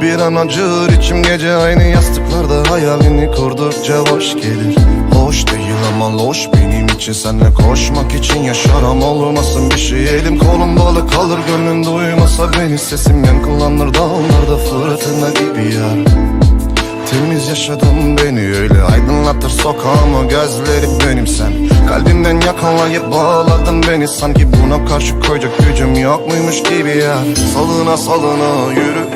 bir an acır içim gece aynı yastıklarda Hayalini kurdukça hoş gelir. Hoş değil ama loş benim için Senle koşmak için yaşarım olmasın bir şey Elim kolum balık kalır. Gönlün duymasa beni Sesim yankılanır. Dağlarda fırtına gibi yar. Temiz yaşadım beni öyle aydınlatır sokağımı. Gözleri benim sen. Kalbimden yakalayıp bağladın beni. Sanki buna karşı koyacak gücüm yok muymuş gibi ya Salına salına yürü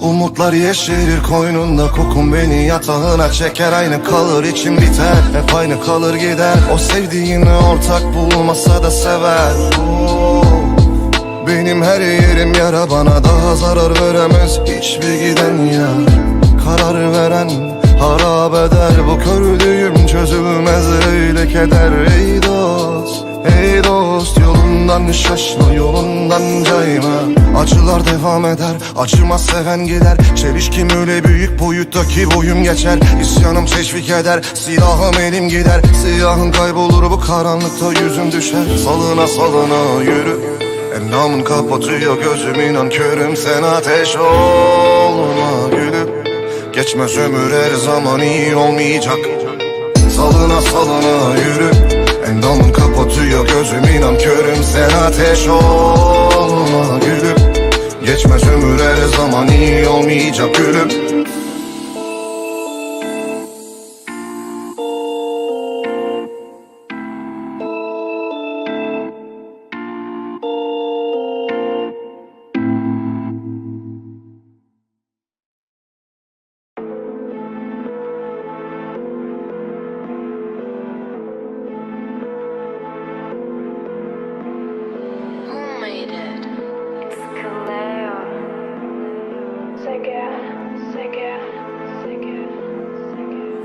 Umutlar yeşerir koynunda kokun beni. Yatağına çeker Aynı kalır içim biter. Hep aynı kalır gider. O sevdiğini ortak bulmasa da sever. Benim her yerim yara bana daha zarar veremez. Hiçbir giden yar Karar veren harap eder. Bu kördüğüm çözülmez öyle keder. Ey dost, ey dost Yolundan şaşma, yolundan cayma. Acılar devam eder, acımaz seven gider. Çelişkim öyle büyük boyuttaki boyum geçer. İsyanım teşvik eder, silahım elim gider. Siyahın kaybolur bu karanlıkta yüzüm düşer. Salına salına yürü. Endamın kapatıyor gözüm inan körüm Sen ateş olma gülüm. Geçmez ömür her zaman iyi olmayacak. Salına salına yürü Endamın kapatıyor gözüm inan körüm Sen ateş olma gülüm. Geçmez ömür her zaman iyi olmayacak gülüm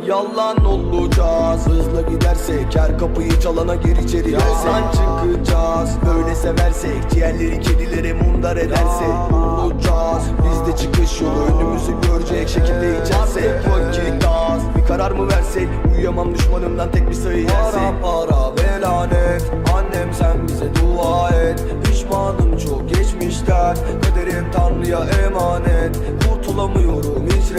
Yalan olacağız. Hızla gidersek her kapıyı çalana gir içeri Yalan. çıkacağız. Böyle seversek Ciğerleri kedilere mundar edersek. Olacağız. Bizde çıkış yolu önümüzü görecek şekilde içersek. Vakit az. Bir karar mı versek? Uyuyamam düşmanımdan tek bir sayı yersek. Para para ve lanet Annem sen bize dua et. Pişmanım çok geçmişten. Kaderim Tanrı'ya emanet. Kurtulamıyorum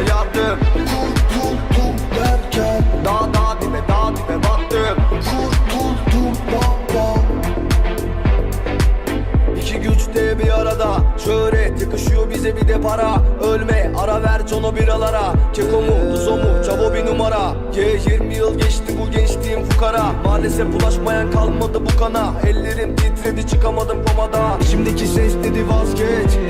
sayardım Kurtuldum derken Dağ dağ dibe dağ dibe battım Kurtuldum baba İki güç de bir arada. Şöhret yakışıyor bize bir de para. Ölme ara ver cono biralara Keko mu Duzo mu Çavo bir numara. Ye 20 yıl geçti bu gençliğim fukara. Maalesef bulaşmayan kalmadı bu kana. Ellerim titredi çıkamadım komada. İçimdeki ses dedi vazgeç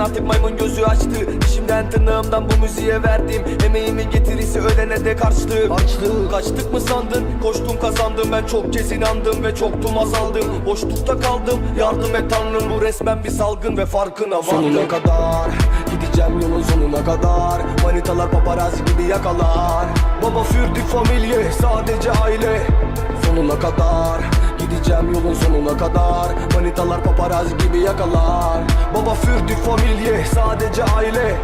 artık maymun gözü açtı. İşimden tırnağımdan bu müziğe verdim. Emeğimin getirisi ölene de karşılık Açlık Kaçtık mı sandın? Koştum kazandım. Ben çok kez inandım ve çoktum azaldım. Boşlukta kaldım. Yardım et tanrım. Bu resmen bir salgın ve farkına vardım. Sonuna kadar gideceğim yolun sonuna kadar. Manitalar paparazzi gibi yakalar. Baba fürdük familye sadece aile. Sonuna kadar Gideceğim yolun sonuna kadar. Manitalar paparazzi gibi yakalar. Baba fürdü familye sadece aile.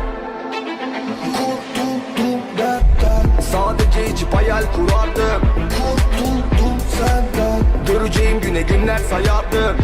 Kurtuldum dertten Sadece içip hayal kurardım. Kurtuldum senden. Göreceğim güne günler sayardım